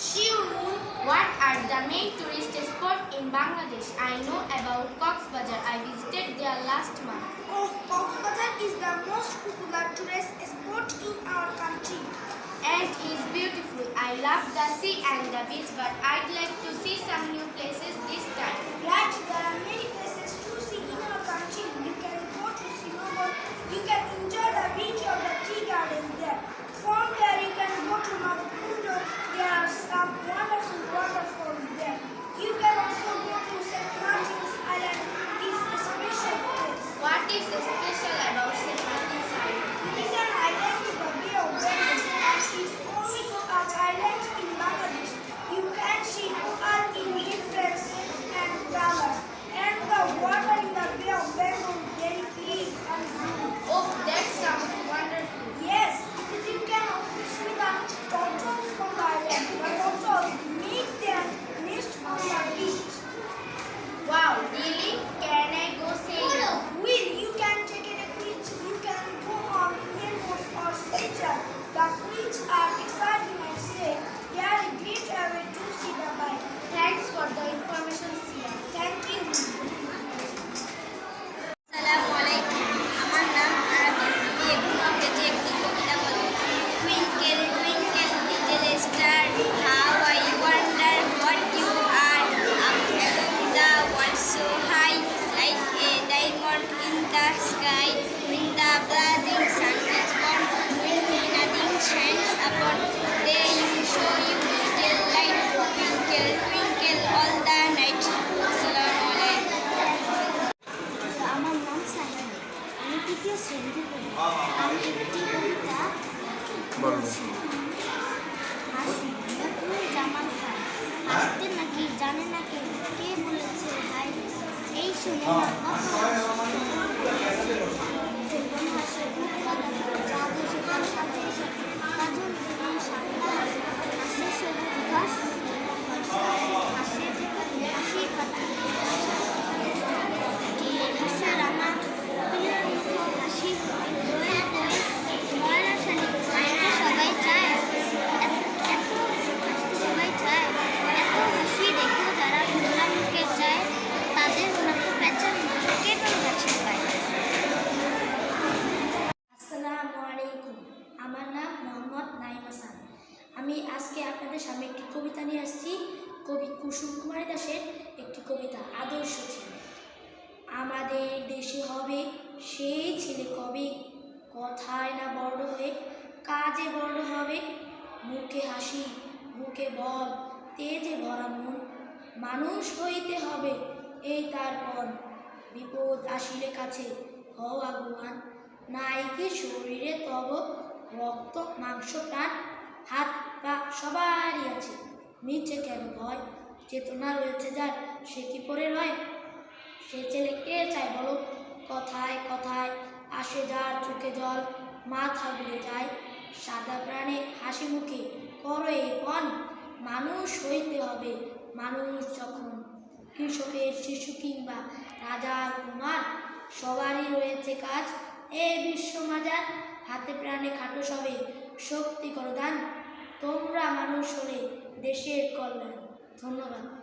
Shiurmun, what are the main tourist spots in Bangladesh? I know about Cox's Bazar. I visited there last month. Oh, Coxbazar is the most popular tourist spot in our country. And is beautiful. I love the sea and the beach, but I'd like to see some new places this time. নাকি জানে না কে বলেছে ভাই এই শুনে তার সাথে আমি আজকে আপনাদের সামনে একটি কবিতা নিয়ে আসছি। কবি কুসুম কুমারী দাসের একটি কবিতা, আদর্শ ছেলে। আমাদের দেশে হবে সেই ছেলে কবে? কথায় না বড় হয়ে কাজে বড় হবে? মুখে হাসি, মুখে বল, তেজে ভরা মন। মানুষ হইতে হবে এই তার পণ। বিপদ আসিলে কাছে হওয়া আগুয়ান নাইকে শরীরে তব রক্ত, মাংস, প্রাণ? হাত পা সবারই আছে। নিচে কেন ভয়? চেতনা রয়েছে যার। সে কি পরে রয় সে ছেলে কে চায় বলো? কথায় কথায় আসে যার চোখে জল। মাথা ঘুরে যায় সাদা প্রাণে হাসি মুখে। করো এই পণ। মানুষ হইতে হবে। মানুষ যখন কৃষকের শিশু কিংবা রাজা কুমার, সবারই রয়েছে কাজ। এ বিশ্ব মাজার। হাতে প্রাণে খাটো সবে। শক্তি করো দান। তোমরা মানুষ হলে দেশের কল্যাণ। ধন্যবাদ।